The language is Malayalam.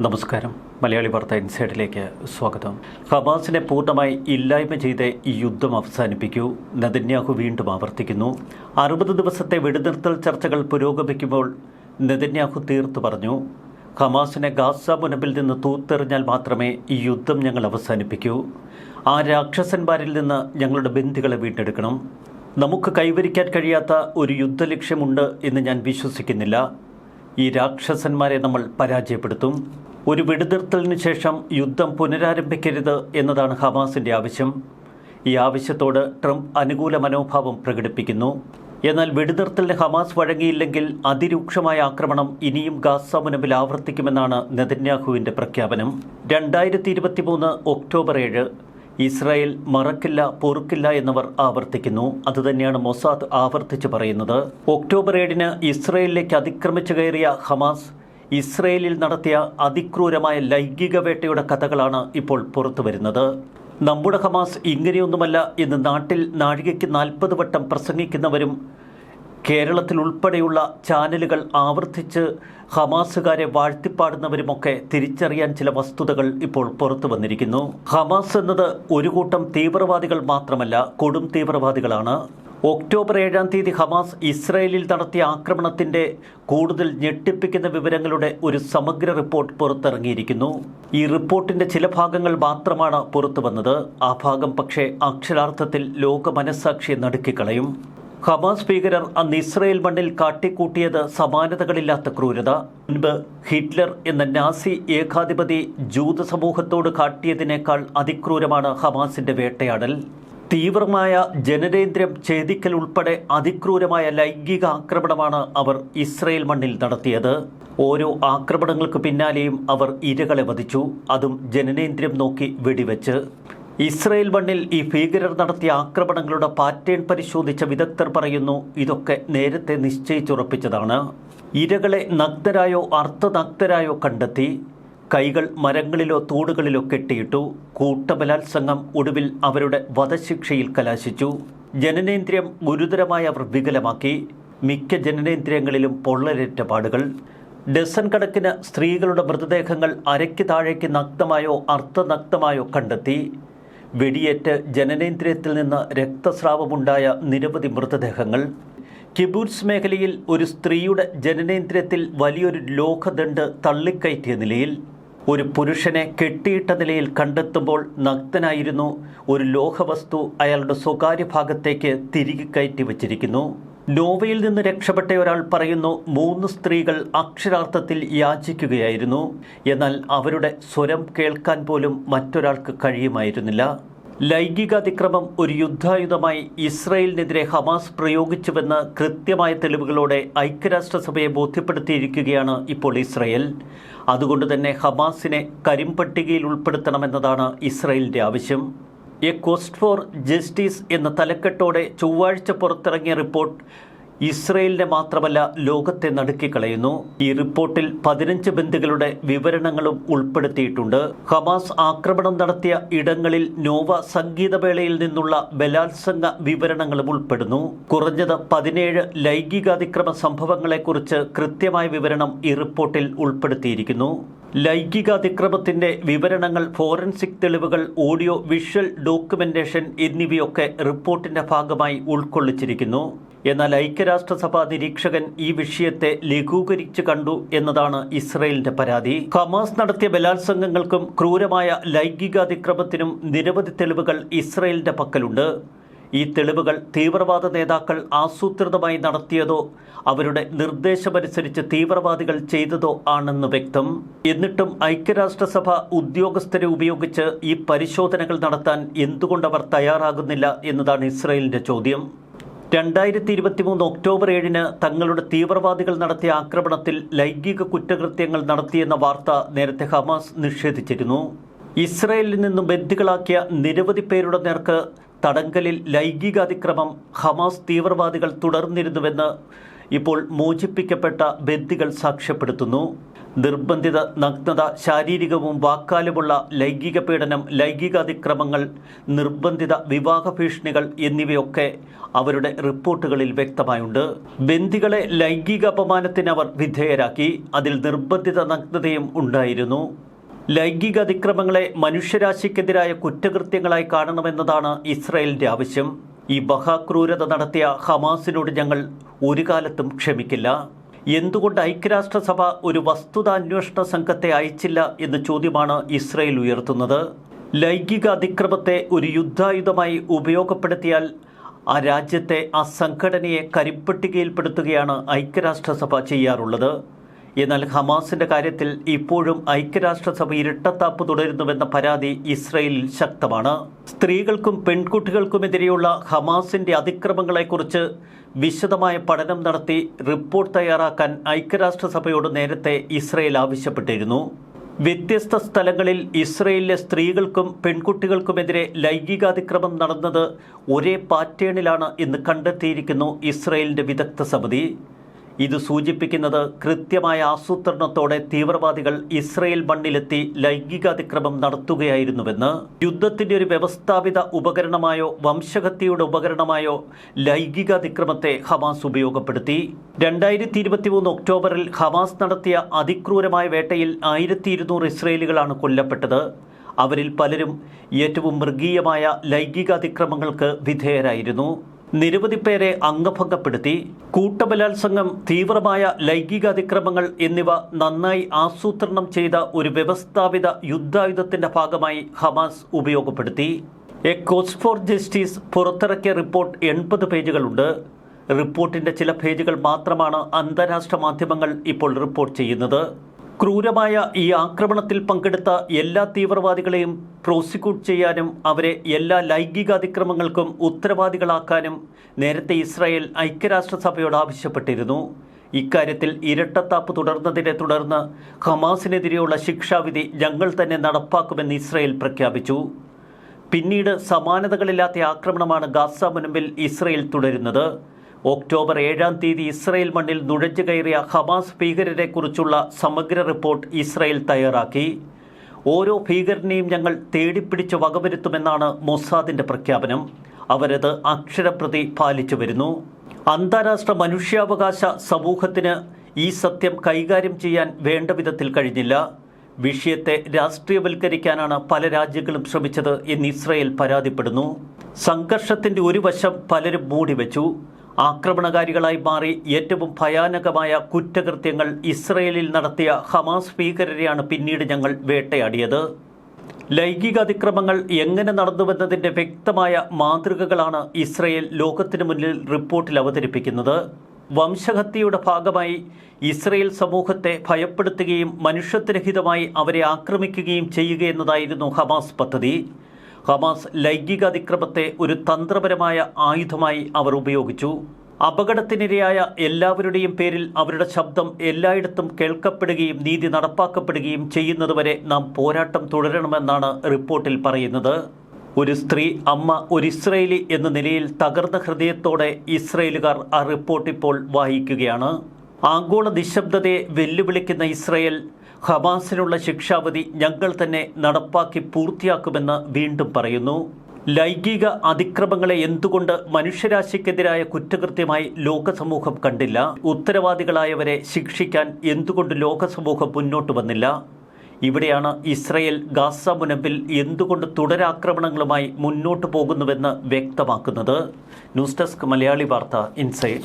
നമസ്കാരം. മലയാളി വാർത്ത ഇൻസൈഡിലേക്ക് സ്വാഗതം. ഹമാസിനെ പൂർണമായി ഇല്ലായ്മ ചെയ്ത് ഈ യുദ്ധം അവസാനിപ്പിക്കൂ. നെതന്യാഹു വീണ്ടും ആവർത്തിക്കുന്നു. അറുപത് ദിവസത്തെ വെടിനിർത്തൽ ചർച്ചകൾ പുരോഗമിക്കുമ്പോൾ നെതന്യാഹു തീർത്തു പറഞ്ഞു ഹമാസിനെ ഗാസ മുനമ്പിൽ നിന്ന് തൂത്തെറിഞ്ഞാൽ മാത്രമേ ഈ യുദ്ധം ഞങ്ങൾ അവസാനിപ്പിക്കൂ. ആ രാക്ഷസന്മാരിൽ നിന്ന് ഞങ്ങളുടെ ബന്ധികളെ വീണ്ടെടുക്കണം. നമുക്ക് കൈവരിക്കാൻ കഴിയാത്ത ഒരു യുദ്ധലക്ഷ്യമുണ്ട് എന്ന് ഞാൻ വിശ്വസിക്കുന്നില്ല. ഈ രാക്ഷസന്മാരെ നമ്മൾ പരാജയപ്പെടുത്തും. ഒരു വെടിനിർത്തലിന് ശേഷം യുദ്ധം പുനരാരംഭിക്കരുത് എന്നതാണ് ഹമാസിന്റെ ആവശ്യം. ഈ ആവശ്യത്തോട് ട്രംപ് അനുകൂല മനോഭാവം പ്രകടിപ്പിക്കുന്നു. എന്നാൽ വെടിനിർത്തലിന് ഹമാസ് വഴങ്ങിയില്ലെങ്കിൽ അതിരൂക്ഷമായ ആക്രമണം ഇനിയും ഗാസ മുനമ്പിൽ ആവർത്തിക്കുമെന്നാണ് നെതന്യാഹുവിന്റെ പ്രഖ്യാപനം. രണ്ടായിരത്തി ഇരുപത്തി മൂന്ന് ഒക്ടോബർ ഏഴ് ഇസ്രായേൽ മറക്കില്ല പൊറുക്കില്ല എന്നവർ ആവർത്തിക്കുന്നു. അതുതന്നെയാണ് മൊസാദ് ആവർത്തിച്ച് പറയുന്നത്. ഒക്ടോബർ ഏഴിന് ഇസ്രായേലിലേക്ക് അതിക്രമിച്ചു കയറിയ ഹമാസ് ഇസ്രയേലിൽ നടത്തിയ അതിക്രൂരമായ ലൈംഗിക വേട്ടയുടെ കഥകളാണ് ഇപ്പോൾ പുറത്തു വരുന്നത്. നമ്മുടെ ഹമാസ് ഇങ്ങനെയൊന്നുമല്ല എന്ന് നാട്ടിൽ നാഴികയ്ക്ക് നാൽപ്പത് വട്ടം പ്രസംഗിക്കുന്നവരും കേരളത്തിൽ ഉൾപ്പെടെയുള്ള ചാനലുകൾ ആവർത്തിച്ച് ഹമാസുകാരെ വാഴ്ത്തിപ്പാടുന്നവരുമൊക്കെ തിരിച്ചറിയാൻ ചില വസ്തുതകൾ ഇപ്പോൾ പുറത്തു വന്നിരിക്കുന്നു. ഹമാസ് എന്നത് ഒരു കൂട്ടം തീവ്രവാദികൾ മാത്രമല്ല കൊടും തീവ്രവാദികളാണ്. ഒക്ടോബർ ഏഴാം തീയതി ഹമാസ് ഇസ്രയേലിൽ നടത്തിയ ആക്രമണത്തിന്റെ കൂടുതൽ ഞെട്ടിപ്പിക്കുന്ന വിവരങ്ങളുടെ ഒരു സമഗ്ര റിപ്പോർട്ട് പുറത്തിറങ്ങിയിരിക്കുന്നു. ഈ റിപ്പോർട്ടിന്റെ ചില ഭാഗങ്ങൾ മാത്രമാണ് പുറത്തു വന്നത് ആ ഭാഗം പക്ഷേ അക്ഷരാർത്ഥത്തിൽ ലോക മനസ്സാക്ഷിയെ നടുക്കിക്കളയും. ഹമാസ് ഭീകരർ അന്ന് ഇസ്രയേൽ മണ്ണിൽ കാട്ടിക്കൂട്ടിയത് സമാനതകളില്ലാത്ത ക്രൂരത. മുൻപ് ഹിറ്റ്ലർ എന്ന നാസി ഏകാധിപതി ജൂത സമൂഹത്തോട് കാട്ടിയതിനേക്കാൾ അതിക്രൂരമാണ് ഹമാസിന്റെ വേട്ടയാടൽ. തീവ്രമായ ജനനേന്ദ്രം ഛേദിക്കൽ ഉൾപ്പെടെ അതിക്രൂരമായ ലൈംഗിക ആക്രമണമാണ് അവർ ഇസ്രയേൽ മണ്ണിൽ നടത്തിയത്. ഓരോ ആക്രമണങ്ങൾക്ക് പിന്നാലെയും അവർ ഇരകളെ വധിച്ചു. അതും ജനനേന്ദ്രം നോക്കി വെടിവെച്ച്. ഇസ്രയേൽ മണ്ണിൽ ഈ ഭീകരർ നടത്തിയ ആക്രമണങ്ങളുടെ പാറ്റേൺ പരിശോധിച്ച വിദഗ്ധർ പറയുന്നു ഇതൊക്കെ നേരത്തെ നിശ്ചയിച്ചുറപ്പിച്ചതാണ്. ഇരകളെ നഗ്നരായോ അർത്ഥനഗ്നരായോ കണ്ടെത്തി. കൈകൾ മരങ്ങളിലോ തോടുകളിലോ കെട്ടിയിട്ടു കൂട്ടബലാത്സംഗം ഒടുവിൽ അവരുടെ വധശിക്ഷയിൽ കലാശിച്ചു. ജനനേന്ദ്രിയം ഗുരുതരമായി അവർ വികലമാക്കി. മിക്ക ജനനേന്ദ്രിയങ്ങളിലും പൊള്ളലേറ്റ പാടുകൾ ഡസൻ കണക്കിന് സ്ത്രീകളുടെ മൃതദേഹങ്ങൾ അരയ്ക്ക് താഴേക്ക് നഗ്നമായോ അർത്ഥനഗ്നമായോ കണ്ടെത്തി. വെടിയേറ്റ് ജനനേന്ദ്രിയത്തിൽ നിന്ന് രക്തസ്രാവമുണ്ടായ നിരവധി മൃതദേഹങ്ങൾ. കിബൂർസ് മേഖലയിൽ ഒരു സ്ത്രീയുടെ ജനനേന്ദ്രിയത്തിൽ വലിയൊരു ലോഹദണ്ഡ് തള്ളിക്കയറ്റിയ നിലയിൽ ഒരു പുരുഷനെ കെട്ടിയിട്ട നിലയിൽ കണ്ടെത്തുമ്പോൾ നഗ്നനായിരുന്നു ഒരു ലോഹവസ്തു അയാളുടെ സ്വകാര്യ ഭാഗത്തേക്ക് തിരികെ കയറ്റി വച്ചിരിക്കുന്നു. നോവയിൽ നിന്ന് രക്ഷപ്പെട്ട ഒരാൾ പറയുന്നു മൂന്ന് സ്ത്രീകൾ അക്ഷരാർത്ഥത്തിൽ യാചിക്കുകയായിരുന്നു. എന്നാൽ അവരുടെ സ്വരം കേൾക്കാൻ പോലും മറ്റൊരാൾക്ക് കഴിയുമായിരുന്നില്ല. ലൈംഗികാതിക്രമം ഒരു യുദ്ധായുധമായി ഇസ്രയേലിനെതിരെ ഹമാസ് പ്രയോഗിച്ചുവെന്ന് കൃത്യമായ തെളിവുകളോടെ ഐക്യരാഷ്ട്രസഭയെ ബോധ്യപ്പെടുത്തിയിരിക്കുകയാണ് ഇപ്പോൾ ഇസ്രയേൽ. അതുകൊണ്ട് തന്നെ ഹമാസിനെ കരിമ്പട്ടികയിൽ ഉൾപ്പെടുത്തണമെന്നതാണ് ഇസ്രയേലിന്റെ ആവശ്യം. എ കോസ്റ്റ് ഫോർ ജസ്റ്റിസ് എന്ന തലക്കെട്ടോടെ ചൊവ്വാഴ്ച പുറത്തിറങ്ങിയ റിപ്പോർട്ട് ഇസ്രയേലിനെ മാത്രമല്ല ലോകത്തെ നടുക്കിക്കളയുന്നു. ഈ റിപ്പോർട്ടിൽ പതിനഞ്ച് ബന്ധുക്കളുടെ വിവരണങ്ങളും ഉൾപ്പെടുത്തിയിട്ടുണ്ട്. ഹമാസ് ആക്രമണം നടത്തിയ ഇടങ്ങളിൽ നോവ സംഗീതവേളയിൽ നിന്നുള്ള ബലാത്സംഗ വിവരണങ്ങളും ഉൾപ്പെടുന്നു. കുറഞ്ഞത് പതിനേഴ് ലൈംഗികാതിക്രമ സംഭവങ്ങളെക്കുറിച്ച് കൃത്യമായ വിവരണം ഈ റിപ്പോർട്ടിൽ ഉൾപ്പെടുത്തിയിരിക്കുന്നു. ലൈംഗികാതിക്രമത്തിന്റെ വിവരണങ്ങൾ ഫോറൻസിക് തെളിവുകൾ ഓഡിയോ വിഷ്വൽ ഡോക്യുമെന്റേഷൻ എന്നിവയൊക്കെ റിപ്പോർട്ടിന്റെ ഭാഗമായി ഉൾക്കൊള്ളിച്ചിരിക്കുന്നു. എന്നാൽ ഐക്യരാഷ്ട്രസഭ നിരീക്ഷകൻ ഈ വിഷയത്തെ ലഘൂകരിച്ചു കണ്ടു എന്നതാണ് ഇസ്രയേലിന്റെ പരാതി. ഹമാസ് നടത്തിയ ബലാത്സംഗങ്ങൾക്കും ക്രൂരമായ ലൈംഗികാതിക്രമത്തിനും നിരവധി തെളിവുകൾ ഇസ്രയേലിന്റെ പക്കലുണ്ട്. ഈ തെളിവുകൾ തീവ്രവാദ നേതാക്കൾ ആസൂത്രിതമായി നടത്തിയതോ അവരുടെ നിർദ്ദേശമനുസരിച്ച് തീവ്രവാദികൾ ചെയ്തതോ ആണെന്ന് വ്യക്തം. എന്നിട്ടും ഐക്യരാഷ്ട്രസഭ ഉദ്യോഗസ്ഥരെ ഉപയോഗിച്ച് ഈ പരിശോധനകൾ നടത്താൻ എന്തുകൊണ്ടവർ തയ്യാറാകുന്നില്ല എന്നതാണ് ഇസ്രയേലിന്റെ ചോദ്യം. രണ്ടായിരത്തി ഇരുപത്തി മൂന്ന് ഒക്ടോബർ ഏഴിന് തങ്ങളുടെ തീവ്രവാദികൾ നടത്തിയ ആക്രമണത്തിൽ ലൈംഗിക കുറ്റകൃത്യങ്ങൾ നടത്തിയെന്ന വാർത്ത നേരത്തെ ഹമാസ് നിഷേധിച്ചിരുന്നു. ഇസ്രയേലിൽ നിന്നും ബന്ദികളാക്കിയ നിരവധി പേരുടെ നേർക്ക് തടങ്കലിൽ ലൈംഗികാതിക്രമം ഹമാസ് തീവ്രവാദികൾ തുടർന്നിരുന്നുവെന്ന് ഇപ്പോൾ മോചിപ്പിക്കപ്പെട്ട ബന്ദികൾ സാക്ഷ്യപ്പെടുത്തുന്നു. നിർബന്ധിത നഗ്നത ശാരീരികവും വാക്കാലുമുള്ള ലൈംഗിക പീഡനം ലൈംഗിക അതിക്രമങ്ങൾ നിർബന്ധിത വിവാഹ ഭീഷണികൾ എന്നിവയൊക്കെ അവരുടെ റിപ്പോർട്ടുകളിൽ വ്യക്തമായുണ്ട്. ബന്ധികളെ ലൈംഗിക അപമാനത്തിന് അവർ വിധേയരാക്കി. അതിൽ നിർബന്ധിത നഗ്നതയും ഉണ്ടായിരുന്നു. ലൈംഗിക അതിക്രമങ്ങളെ മനുഷ്യരാശിക്കെതിരായ കുറ്റകൃത്യങ്ങളായി കാണണമെന്നതാണ് ഇസ്രായേലിന്റെ ആവശ്യം. ഈ ബഹാക്രൂരത നടത്തിയ ഹമാസിനോട് ഞങ്ങൾ ഒരു കാലത്തും ക്ഷമിക്കില്ല. എന്തുകൊണ്ട് ഐക്യരാഷ്ട്രസഭ ഒരു വസ്തുതാന്വേഷണ സംഘത്തെ അയച്ചില്ല എന്ന ചോദ്യമാണ് ഇസ്രയേൽ ഉയർത്തുന്നത്. ലൈംഗിക അതിക്രമത്തെ ഒരു യുദ്ധായുധമായി ഉപയോഗപ്പെടുത്തിയാൽ ആ രാജ്യത്തെ ആ സംഘടനയെ കരിപ്പട്ടികയിൽപ്പെടുത്തുകയാണ് ഐക്യരാഷ്ട്രസഭ ചെയ്യാറുള്ളത്. എന്നാൽ ഹമാസിന്റെ കാര്യത്തിൽ ഇപ്പോഴും ഐക്യരാഷ്ട്രസഭ ഇരട്ടത്താപ്പ് തുടരുന്നുവെന്ന പരാതി ഇസ്രയേലിൽ ശക്തമാണ്. സ്ത്രീകൾക്കും പെൺകുട്ടികൾക്കുമെതിരെയുള്ള ഹമാസിന്റെ അതിക്രമങ്ങളെക്കുറിച്ച് വിശദമായ പഠനം നടത്തി റിപ്പോർട്ട് തയ്യാറാക്കാൻ ഐക്യരാഷ്ട്രസഭയോട് നേരത്തെ ഇസ്രയേൽ ആവശ്യപ്പെട്ടിരുന്നു. വ്യത്യസ്ത സ്ഥലങ്ങളിൽ ഇസ്രയേലിലെ സ്ത്രീകൾക്കും പെൺകുട്ടികൾക്കുമെതിരെ ലൈംഗികാതിക്രമം നടന്നത് ഒരേ പാറ്റേണിലാണ് എന്ന് കണ്ടെത്തിയിരിക്കുന്നു ഇസ്രയേലിന്റെ വിദഗ്ധ സമിതി. ഇത് സൂചിപ്പിക്കുന്നത് കൃത്യമായ ആസൂത്രണത്തോടെ തീവ്രവാദികൾ ഇസ്രയേൽ മണ്ണിലെത്തി ലൈംഗികാതിക്രമം നടത്തുകയായിരുന്നുവെന്ന് യുദ്ധത്തിന്റെ ഒരു വ്യവസ്ഥാപിത ഉപകരണമായോ വംശഹത്യയുടെ ഉപകരണമായോ ലൈംഗികാതിക്രമത്തെ ഹമാസ് ഉപയോഗപ്പെടുത്തി. രണ്ടായിരത്തി ഇരുപത്തിമൂന്ന് ഒക്ടോബറിൽ ഹമാസ് നടത്തിയ അതിക്രൂരമായ വേട്ടയിൽ ആയിരത്തി ഇരുന്നൂറ് ഇസ്രയേലുകളാണ് കൊല്ലപ്പെട്ടത്. അവരിൽ പലരും ഏറ്റവും മൃഗീയമായ ലൈംഗികാതിക്രമങ്ങൾക്ക് വിധേയരായിരുന്നു. നിരവധി പേരെ അംഗഭംഗപ്പെടുത്തി കൂട്ടബലാത്സംഗം തീവ്രമായ ലൈംഗിക അതിക്രമങ്ങൾ എന്നിവ നന്നായി ആസൂത്രണം ചെയ്ത ഒരു വ്യവസ്ഥാപിത യുദ്ധായുധത്തിന്റെ ഭാഗമായി ഹമാസ് ഉപയോഗപ്പെടുത്തി. എ കോസ് ഫോർ ജസ്റ്റിസ് പുറത്തിറക്കിയ റിപ്പോർട്ട് എൺപത് പേജുകളുണ്ട്. റിപ്പോർട്ടിന്റെ ചില പേജുകൾ മാത്രമാണ് അന്താരാഷ്ട്ര മാധ്യമങ്ങൾ ഇപ്പോൾ റിപ്പോർട്ട് ചെയ്യുന്നത്. ക്രൂരമായ ഈ ആക്രമണത്തിൽ പങ്കെടുത്ത എല്ലാ തീവ്രവാദികളെയും പ്രോസിക്യൂട്ട് ചെയ്യാനും അവരെ എല്ലാ ലൈംഗിക അതിക്രമങ്ങൾക്കും ഉത്തരവാദികളാക്കാനും നേരത്തെ ഇസ്രായേൽ ഐക്യരാഷ്ട്രസഭയോട് ആവശ്യപ്പെട്ടിരുന്നു. ഇക്കാര്യത്തിൽ ഇരട്ടത്താപ്പ് തുടർന്നതിനെ തുടർന്ന് ഹമാസിനെതിരെയുള്ള ശിക്ഷാവിധി ഞങ്ങൾ തന്നെ നടപ്പാക്കുമെന്ന് ഇസ്രായേൽ പ്രഖ്യാപിച്ചു. പിന്നീട് സമാനതകളില്ലാത്ത ആക്രമണമാണ് ഗാസ മുൻപിൽ ഇസ്രയേൽ തുടരുന്നത്. ഒക്ടോബർ ഏഴാം തീയതി ഇസ്രയേൽ മണ്ണിൽ നുഴഞ്ഞു കയറിയ ഹമാസ് ഭീകരരെക്കുറിച്ചുള്ള സമഗ്ര റിപ്പോർട്ട് ഇസ്രയേൽ തയ്യാറാക്കി. ഓരോ ഭീകരനെയും ഞങ്ങൾ തേടിപ്പിടിച്ച് വകവരുത്തുമെന്നാണ് മൊസാദിന്റെ പ്രഖ്യാപനം. അവരത് അക്ഷരപ്രതി പാലിച്ചു വരുന്നു. അന്താരാഷ്ട്ര മനുഷ്യാവകാശ സമൂഹത്തിന് ഈ സത്യം കൈകാര്യം ചെയ്യാൻ വേണ്ട വിധത്തിൽ കഴിഞ്ഞില്ല. വിഷയത്തെ രാഷ്ട്രീയവൽക്കരിക്കാനാണ് പല രാജ്യങ്ങളും ശ്രമിച്ചത് എന്ന് ഇസ്രയേൽ പരാതിപ്പെടുന്നു. സംഘർഷത്തിന്റെ ഒരു വശം പലരും മൂടിവെച്ചു. ആക്രമണകാരികളായി മാറി ഏറ്റവും ഭയാനകമായ കുറ്റകൃത്യങ്ങൾ ഇസ്രയേലിൽ നടത്തിയ ഹമാസ് ഭീകരരെയാണ് പിന്നീട് ഞങ്ങൾ വേട്ടയാടിയത്. ലൈംഗിക അതിക്രമങ്ങൾ എങ്ങനെ നടന്നുവെന്നതിന്റെ വ്യക്തമായ മാതൃകകളാണ് ഇസ്രയേൽ ലോകത്തിനു മുന്നിൽ റിപ്പോർട്ടിൽ അവതരിപ്പിക്കുന്നത്. വംശഹത്യയുടെ ഭാഗമായി ഇസ്രയേൽ സമൂഹത്തെ ഭയപ്പെടുത്തുകയും മനുഷ്യത്വരഹിതമായി അവരെ ആക്രമിക്കുകയും ചെയ്യുകയെന്നതായിരുന്നു ഹമാസ് പദ്ധതി. ഹമാസ് ലൈംഗിക അതിക്രമത്തെ ഒരു തന്ത്രപരമായ ആയുധമായി അവർ ഉപയോഗിച്ചു. അപകടത്തിനിരയായ എല്ലാവരുടെയും പേരിൽ അവരുടെ ശബ്ദം എല്ലായിടത്തും കേൾക്കപ്പെടുകയും നീതി നടപ്പാക്കപ്പെടുകയും ചെയ്യുന്നതുവരെ നാം പോരാട്ടം തുടരണമെന്നാണ് റിപ്പോർട്ടിൽ പറയുന്നത്. ഒരു സ്ത്രീ അമ്മ ഒരു ഇസ്രയേലി എന്ന നിലയിൽ തകർന്ന ഹൃദയത്തോടെ ഇസ്രയേലുകാർ ആ റിപ്പോർട്ട് ഇപ്പോൾ വായിക്കുകയാണ്. ആഗോള നിശബ്ദതയെ വെല്ലുവിളിക്കുന്ന ഇസ്രയേൽ ഹമാസിനുള്ള ശിക്ഷാവധി ഞങ്ങൾ തന്നെ നടപ്പാക്കി പൂർത്തിയാക്കുമെന്ന് വീണ്ടും പറയുന്നു. ലൈംഗിക അതിക്രമങ്ങളെ എന്തുകൊണ്ട് മനുഷ്യരാശിക്കെതിരായ കുറ്റകൃത്യമായി ലോകസമൂഹം കണ്ടില്ല? ഉത്തരവാദികളായവരെ ശിക്ഷിക്കാൻ എന്തുകൊണ്ട് ലോകസമൂഹം മുന്നോട്ട് വന്നില്ല? ഇവിടെയാണ് ഇസ്രയേൽ ഗാസ മുനമ്പിൽ എന്തുകൊണ്ട് തുടരാക്രമണങ്ങളുമായി മുന്നോട്ട് പോകുന്നുവെന്ന് വ്യക്തമാക്കുന്നത്. ന്യൂസ് ഡെസ്ക് മലയാളി വാർത്ത ഇൻസൈഡ്